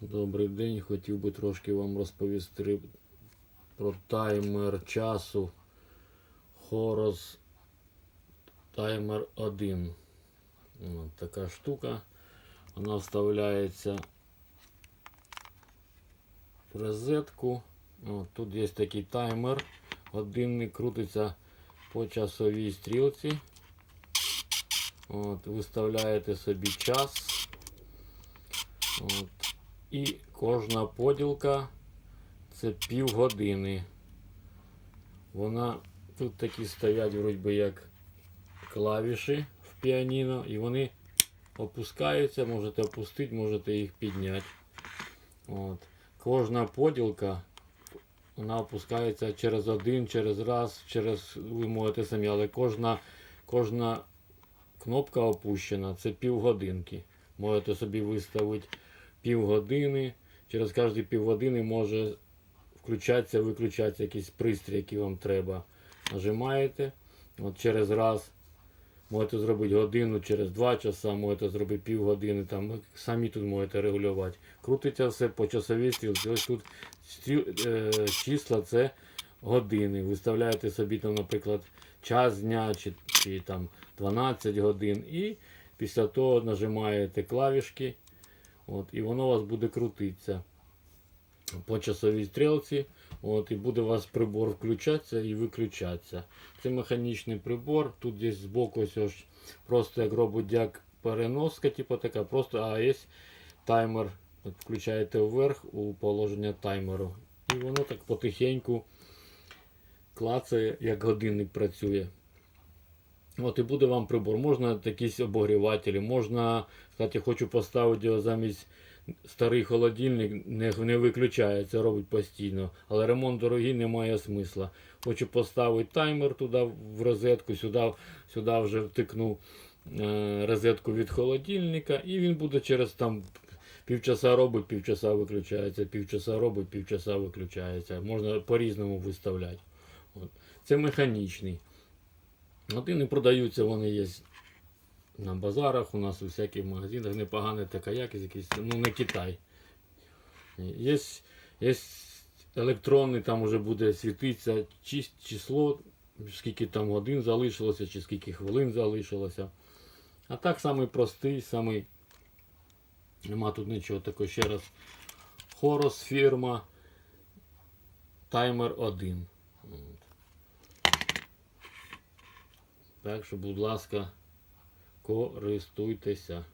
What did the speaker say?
Добрий день. Хотів би трошки вам розповісти про таймер часу Horus Timer 1. От така штука. Вона вставляється в розетку. От, тут є такий таймер. Годинник крутиться по часовій стрілці. От, виставляєте собі час. От. І кожна поділка це півгодини. Вона тут такі стоять, вроді як клавіші в піаніно, і вони опускаються, можете опустити, можете їх підняти. От. Кожна поділка вона опускається через один, через раз, через ви можете самі, але кожна, кожна кнопка опущена, це півгодинки. Можете собі виставити півгодини. Через кожні півгодини може включатися, виключатися якийсь пристрій, який вам треба. Нажимаєте. От через раз можете зробити годину, через два часа, можете зробити півгодини. Там самі тут можете регулювати. Крутиться все по часовій стрілці. Ось тут стріл- е, числа це години. Виставляєте собі там, наприклад, час дня чи, чи там 12 годин. І після того нажимаєте клавішки. От, і воно у вас буде крутитися по часовій стрілці. От, і буде у вас прибор включатися і виключатися. Це механічний прибор. Тут десь збоку ось ось просто як робить як переноска, типу така, просто а є таймер. От включаєте вверх у положення таймеру. І воно так потихеньку клацає, як годинник працює. От і буде вам прибор. Можна якісь обогрівателі, можна, кстати, хочу поставити його замість старий холодильник, не, не виключається, робить постійно. Але ремонт дорогий, немає смисла. Хочу поставити таймер туди в розетку, сюди, сюди вже втикну е, розетку від холодильника, і він буде через там півчаса робить, півчаса виключається, півчаса робить, півчаса виключається. Можна по-різному виставляти. От. Це механічний. От і не продаються вони є на базарах, у нас у всяких магазинах непогана така якість, якийсь, ну не Китай. Є, є електронний, там вже буде світитися чи- число, скільки там годин залишилося, чи скільки хвилин залишилося. А так самий простий, самий. Нема тут нічого такого ще раз. Хорос фірма. Таймер 1. От. Так що, будь ласка, користуйтеся.